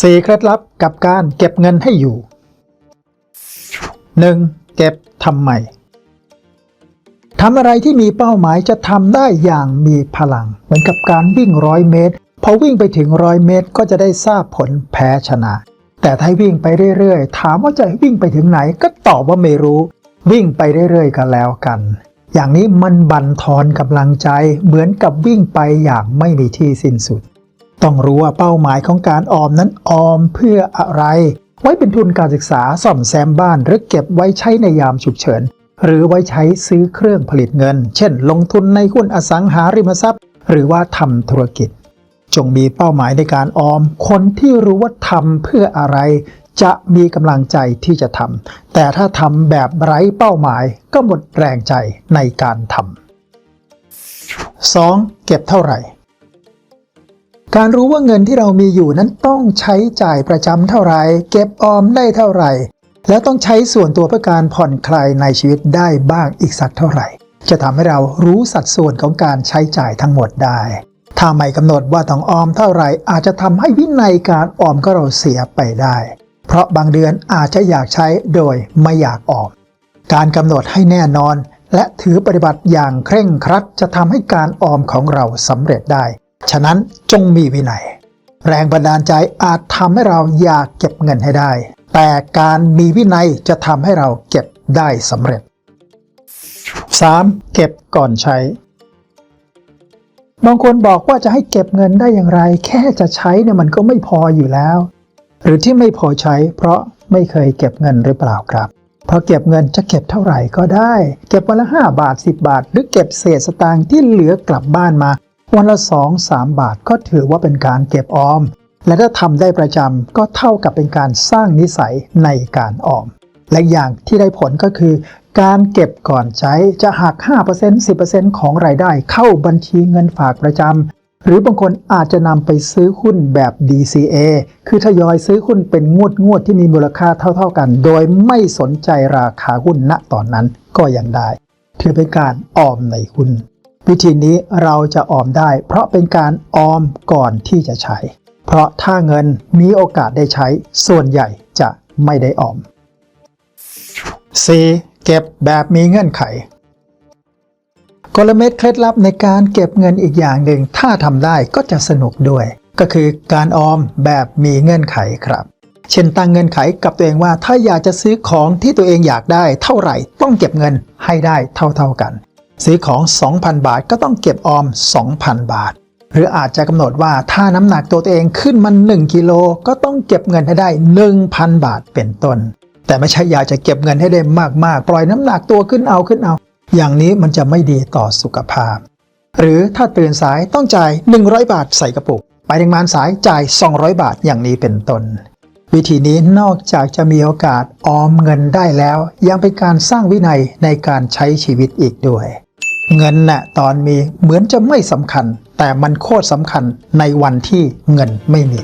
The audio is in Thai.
สี่เคล็ดลับกับการเก็บเงินให้อยู่ 1. เก็บทำไมทำอะไรที่มีเป้าหมายจะทำได้อย่างมีพลัง เหมือนกับการวิ่งร้อยเมตร พอวิ่งไปถึงร้อยเมตรก็จะได้ทราบผลแพ้ชนะ แต่ถ้าวิ่งไปเรื่อยๆ ถามว่าจะวิ่งไปถึงไหนก็ตอบว่าไม่รู้ วิ่งไปเรื่อยๆกันแล้วกัน อย่างนี้มันบั่นทอนกำลังใจเหมือนกับวิ่งไปอย่างไม่มีที่สิ้นสุด ต้องรู้ว่าเป้าหมายของการออมนั้นออมเพื่ออะไร ไว้เป็นทุนการศึกษาซ่อมแซมบ้านหรือเก็บไว้ใช้ในยามฉุกเฉิน หรือไว้ใช้ซื้อเครื่องผลิตเงิน เช่น ลงทุนในหุ้นอสังหาริมทรัพย์ หรือว่าทำธุรกิจ จงมีเป้าหมายในการออม คนที่รู้ว่าทำเพื่ออะไร จะมีกำลังใจที่จะทำแต่ถ้าทำแบบไร้เป้าหมายก็หมดแรงใจในการทำ 2. เก็บเท่าไหร่ การรู้ว่าเงินที่เรามีอยู่นั้นต้องใช้จ่ายประจำเท่าไหร่เก็บออมได้เท่าไหร่ แล้วต้องใช้ส่วนตัวเพื่อการผ่อนคลายในชีวิตได้บ้างอีกสักเท่าไหร่ จะทำให้เรารู้สัดส่วนของการใช้จ่ายทั้งหมดได้ ถ้าไม่กำหนดว่าต้องออมเท่าไหร่ อาจจะทำให้วินัยการออมก็เราเสียไปได้ เพราะบางเดือนอาจจะอยากใช้โดยไม่อยากออม การกำหนดให้แน่นอน และถือปฏิบัติอย่างเคร่งครัดจะทำให้การออมของเราสำเร็จได้ ฉะนั้นจงมีวินัย แรงบันดาลใจอาจทำให้เราอยากเก็บเงินให้ได้ แต่การมีวินัยจะทำให้เราเก็บได้สำเร็จ 3. เก็บก่อนใช้ บางคนบอกว่าจะให้เก็บเงินได้อย่างไร แค่จะใช้เนี่ยมันก็ไม่พออยู่แล้ว หรือที่ไม่พอใช้ เพราะไม่เคยเก็บเงินหรือเปล่าครับเพราะเก็บเงินจะเก็บเท่าไหร่ก็ได้ เก็บวันละ 5 บาท 10 บาท หรือเก็บเศษสตางค์ที่เหลือกลับบ้านมา วันละ 2 3 บาทก็ถือว่าเป็นการเก็บออม และถ้าทำได้ประจำก็เท่ากับเป็นการสร้างนิสัยในการออม และอย่างที่ได้ผลก็คือ การเก็บก่อนใช้จะหัก 5% 10%ของรายได้เข้าบัญชีเงินฝากประจำหรือบางคนอาจจะนำไปซื้อหุ้นแบบ DCA คือทยอยซื้อหุ้นเป็นงวดงวดที่มีมูลค่าเท่า ๆกัน โดยไม่สนใจราคาหุ้นณตอนนั้นก็ยังได้ ถือเป็นการออมในหุ้น วิธีนี้เราจะออมได้ เพราะเป็นการออมก่อนที่จะใช้ เพราะถ้าเงินมีโอกาสได้ใช้ ส่วนใหญ่จะไม่ได้ออม 4. เก็บแบบมีเงื่อนไข กลเม็ดเคล็ดลับในการเก็บเงินอีกอย่างหนึ่ง ถ้าทำได้ก็จะสนุกด้วย ก็คือการออมแบบมีเงื่อนไขครับ เช่นตั้งเงื่อนไขกับตัวเองว่า ถ้าอยากจะซื้อของที่ตัวเองอยากได้เท่าไหร่ ต้องเก็บเงินให้ได้เท่าๆกัน ซื้อของ 2,000 บาทก็ต้องเก็บออม 2,000 บาท หรืออาจจะกำหนดว่าถ้าน้ำหนักตัวเองขึ้นมา1กิโลก็ต้องเก็บเงินให้ได้ 1,000 บาทเป็นต้น แต่ไม่ใช่อยากจะเก็บเงินให้ได้มากๆ ปล่อยน้ำหนักตัวขึ้นเอาขึ้นเอา อย่างนี้มันจะไม่ดีต่อสุขภาพ หรือถ้าตื่นสายต้องจ่าย 100 บาทใส่กระปุก ไปทำงมานสายจ่าย 200 บาทอย่างนี้เป็นต้นวิธีนี้นอกจากจะมีโอกาสออมเงินได้แล้ว ยังเป็นการสร้างวินัยในการใช้ชีวิตอีกด้วย เงินน่ะตอนมีเหมือนจะไม่สำคัญ แต่มันโคตรสำคัญในวันที่เงินไม่มี